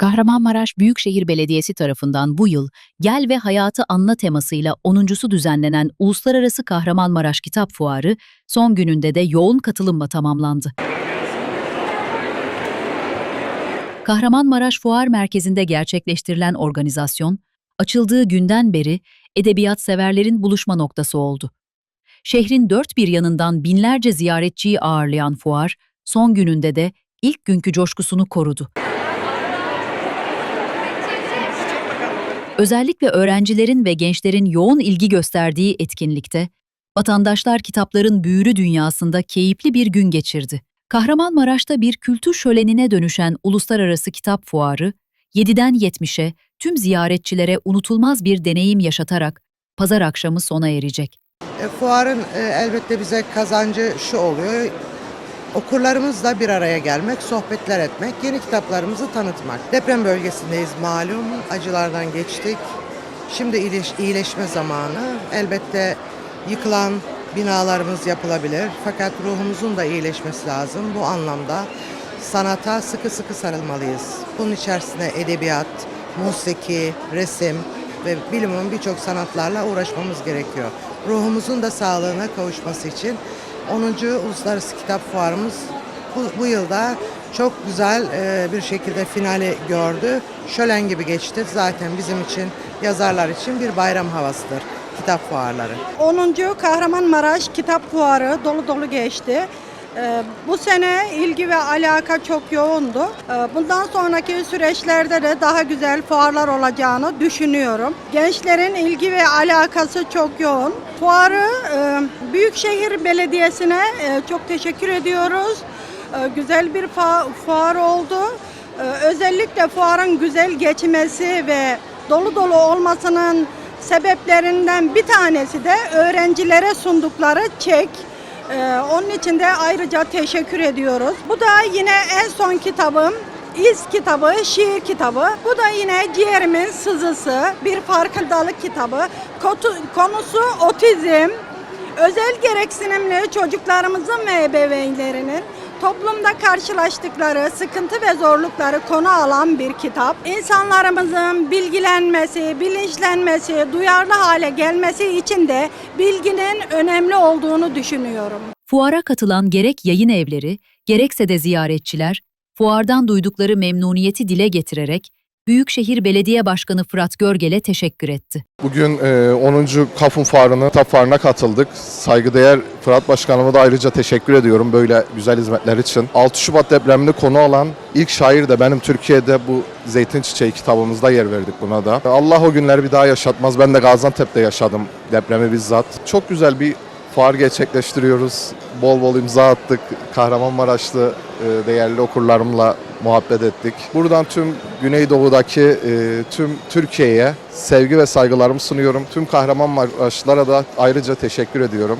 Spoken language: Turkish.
Kahramanmaraş Büyükşehir Belediyesi tarafından bu yıl Gel ve Hayatı Anla temasıyla 10.sü düzenlenen Uluslararası Kahramanmaraş Kitap Fuarı son gününde de yoğun katılımla tamamlandı. Kahramanmaraş Fuar Merkezi'nde gerçekleştirilen organizasyon, açıldığı günden beri edebiyat severlerin buluşma noktası oldu. Şehrin dört bir yanından binlerce ziyaretçiyi ağırlayan fuar, son gününde de ilk günkü coşkusunu korudu. Özellikle öğrencilerin ve gençlerin yoğun ilgi gösterdiği etkinlikte, vatandaşlar kitapların büyülü dünyasında keyifli bir gün geçirdi. Kahramanmaraş'ta bir kültür şölenine dönüşen Uluslararası Kitap Fuarı, 7'den 70'e tüm ziyaretçilere unutulmaz bir deneyim yaşatarak pazar akşamı sona erecek. E, Fuarın e, elbette bize kazancı şu oluyor. Okurlarımızla bir araya gelmek, sohbetler etmek, yeni kitaplarımızı tanıtmak. Deprem bölgesindeyiz malum, acılardan geçtik. Şimdi iyileş- iyileşme zamanı. Elbette yıkılan binalarımız yapılabilir fakat ruhumuzun da iyileşmesi lazım. Bu anlamda sanata sıkı sıkı sarılmalıyız. Bunun içerisine edebiyat, musiki, resim ve bilimin birçok sanatlarla uğraşmamız gerekiyor. Ruhumuzun da sağlığına kavuşması için 10. Uluslararası Kitap Fuarımız bu, bu yılda çok güzel e, bir şekilde finali gördü. Şölen gibi geçti. Zaten bizim için, yazarlar için bir bayram havasıdır kitap fuarları. 10. Kahramanmaraş Kitap Fuarı dolu dolu geçti. Ee, Bu sene ilgi ve alaka çok yoğundu. Ee, Bundan sonraki süreçlerde de daha güzel fuarlar olacağını düşünüyorum. Gençlerin ilgi ve alakası çok yoğun. Fuarı e, Büyükşehir Belediyesi'ne e, çok teşekkür ediyoruz. Ee, Güzel bir fuar oldu. Özellikle fuarın güzel geçmesi ve dolu dolu olmasının sebeplerinden bir tanesi de öğrencilere sundukları çek. Ee, onun için de ayrıca teşekkür ediyoruz. Bu da yine en son kitabım. İz kitabı, şiir kitabı. Bu da yine ciğerimin sızısı, bir farkındalık kitabı. Kotu- konusu otizm. Özel gereksinimli çocuklarımızın ve ebeveynlerinin toplumda karşılaştıkları sıkıntı ve zorlukları konu alan bir kitap. İnsanlarımızın bilgilenmesi, bilinçlenmesi, duyarlı hale gelmesi için de bilginin önemli olduğunu düşünüyorum. Fuara katılan gerek yayın evleri, gerekse de ziyaretçiler, fuardan duydukları memnuniyeti dile getirerek Büyükşehir Belediye Başkanı Fırat Görgel'e teşekkür etti. Bugün e, 10. Kafun Fuarı'nın kitap fuarına katıldık. Saygıdeğer Fırat Başkanıma da ayrıca teşekkür ediyorum böyle güzel hizmetler için. 6 Şubat depremini konu alan ilk şair de benim Türkiye'de bu Zeytin Çiçeği kitabımızda yer verdik buna da. Allah o günleri bir daha yaşatmaz. Ben de Gaziantep'te yaşadım depremi bizzat. Çok güzel bir fuar gerçekleştiriyoruz. Bol bol imza attık. Kahramanmaraşlı e, değerli okurlarımla muhabbet ettik. Buradan tüm Güneydoğu'daki e, tüm Türkiye'ye sevgi ve saygılarımı sunuyorum. Tüm Kahramanmaraşlılara da ayrıca teşekkür ediyorum.